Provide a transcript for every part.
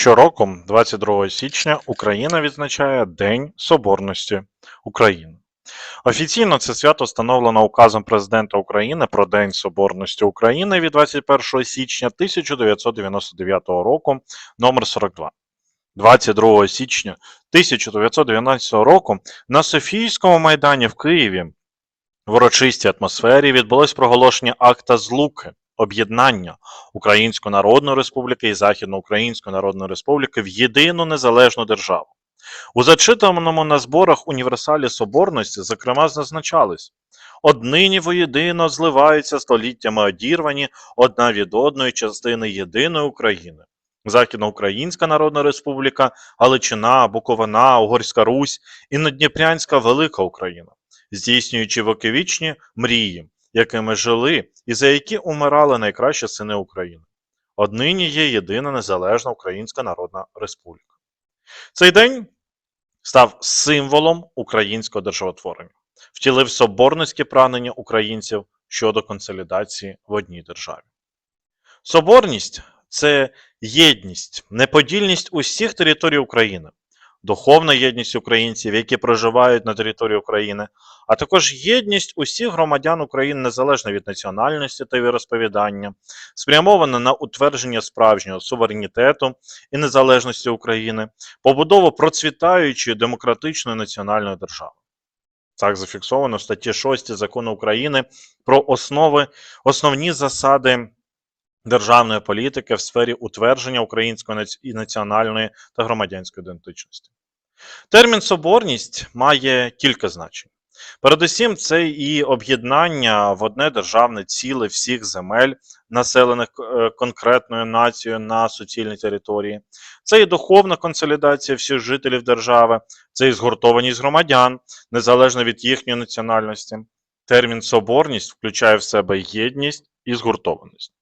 Щороку, 22 січня, Україна відзначає День Соборності України. Офіційно це свято встановлено указом Президента України про День Соборності України від 21 січня 1999 року номер 42. 22 січня 1919 року на Софійському майдані в Києві в урочистій атмосфері відбулось проголошення акта злуки, об'єднання Української Народної Республіки і Західноукраїнської Народної Республіки в єдину незалежну державу. У зачитаному на зборах універсалі Соборності, зокрема, зазначалось однині воєдино зливаються століттями одірвані одна від одної частини єдиної України. Західноукраїнська Народна Республіка, Галичина, Буковина, Угорська Русь і Надніпрянська Велика Україна, здійснюючи віковічні мрії, якими жили і за які умирали найкращі сини України. Однині є єдина незалежна Українська Народна Республіка. Цей день став символом українського державотворення, втілив соборницькі прагнення українців щодо консолідації в одній державі. Соборність це єдність, неподільність усіх територій України, духовна єдність українців, які проживають на території України, а також єдність усіх громадян України незалежно від національності та віросповідання, спрямована на утвердження справжнього суверенітету і незалежності України, побудову процвітаючої демократичної національної держави. Так зафіксовано в статті 6 закону України про основи, основні засади державної політики в сфері утвердження української і національної та громадянської ідентичності. Термін соборність має кілька значень. Передусім, це і об'єднання в одне державне ціле всіх земель, населених е, конкретною нацією на суцільній території. Це і духовна консолідація всіх жителів держави, це і згуртованість громадян, незалежно від їхньої національності. Термін соборність включає в себе єдність і згуртованість.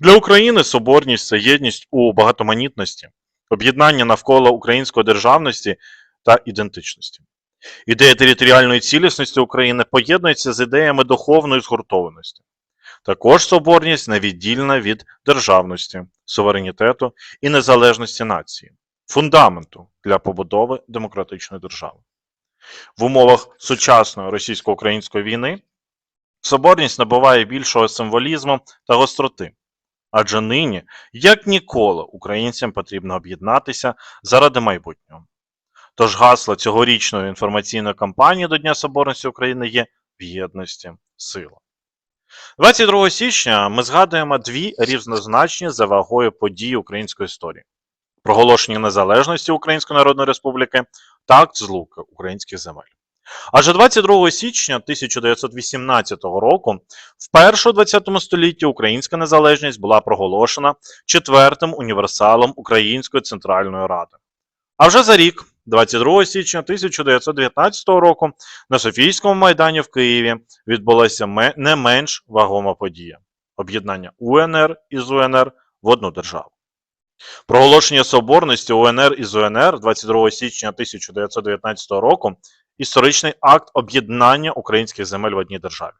Для України соборність це єдність у багатоманітності, об'єднання навколо української державності та ідентичності. Ідея територіальної цілісності України поєднується з ідеями духовної згуртованості. Також соборність невіддільна від державності, суверенітету і незалежності нації, фундаменту для побудови демократичної держави. В умовах сучасної російсько-української війни соборність набуває більшого символізму та гостроти. Адже нині, як ніколи, українцям потрібно об'єднатися заради майбутнього. Тож гасло цьогорічної інформаційної кампанії до Дня Соборності України є в єдності сила. 22 січня ми згадуємо дві рівнозначні за вагою події української історії: проголошення незалежності Української Народної Республіки та акт злуки українських земель. Адже 22 січня 1918 року вперше у 20 столітті українська незалежність була проголошена четвертим універсалом Української Центральної Ради. А вже за рік, 22 січня 1919 року, на Софійському майдані в Києві відбулася не менш вагома подія об'єднання УНР із УНР в одну державу. Проголошення соборності УНР із УНР 22 січня 1919 року історичний акт об'єднання українських земель в одній державі.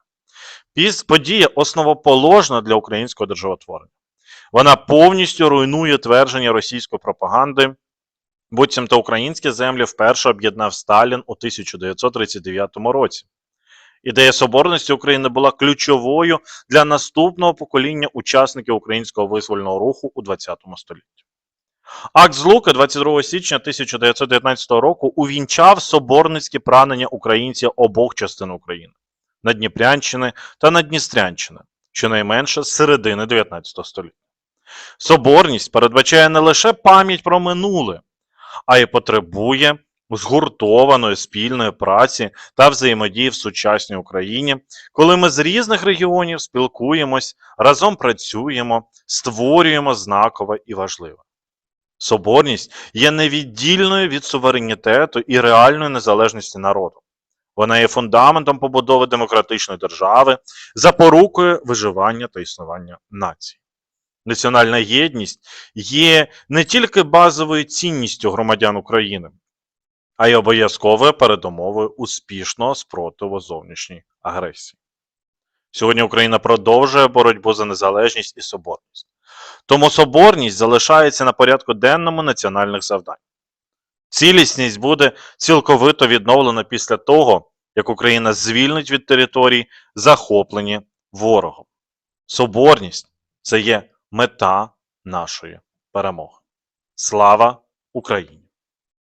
Подія основоположна для українського державотворення. Вона повністю руйнує твердження російської пропаганди, буцімто українські землі вперше об'єднав Сталін у 1939 році. Ідея соборності України була ключовою для наступного покоління учасників українського визвольного руху у ХХ столітті. Акт Злуки 22 січня 1919 року увінчав соборницькі прагнення українців обох частин України Надніпрянщини та Надністрянщини, щонайменше з середини 19 століття. Соборність передбачає не лише пам'ять про минуле, а й потребує згуртованої спільної праці та взаємодії в сучасній Україні, коли ми з різних регіонів спілкуємось, разом працюємо, створюємо знакове і важливе. Соборність є невіддільною від суверенітету і реальної незалежності народу. Вона є фундаментом побудови демократичної держави, запорукою виживання та існування нації. Національна єдність є не тільки базовою цінністю громадян України, а й обов'язковою передумовою успішного спротиву зовнішній агресії. Сьогодні Україна продовжує боротьбу за незалежність і соборність. Тому соборність залишається на порядку денному національних завдань. Цілісність буде цілковито відновлена після того, як Україна звільнить від територій, захоплені ворогом. Соборність це є мета нашої перемоги. Слава Україні!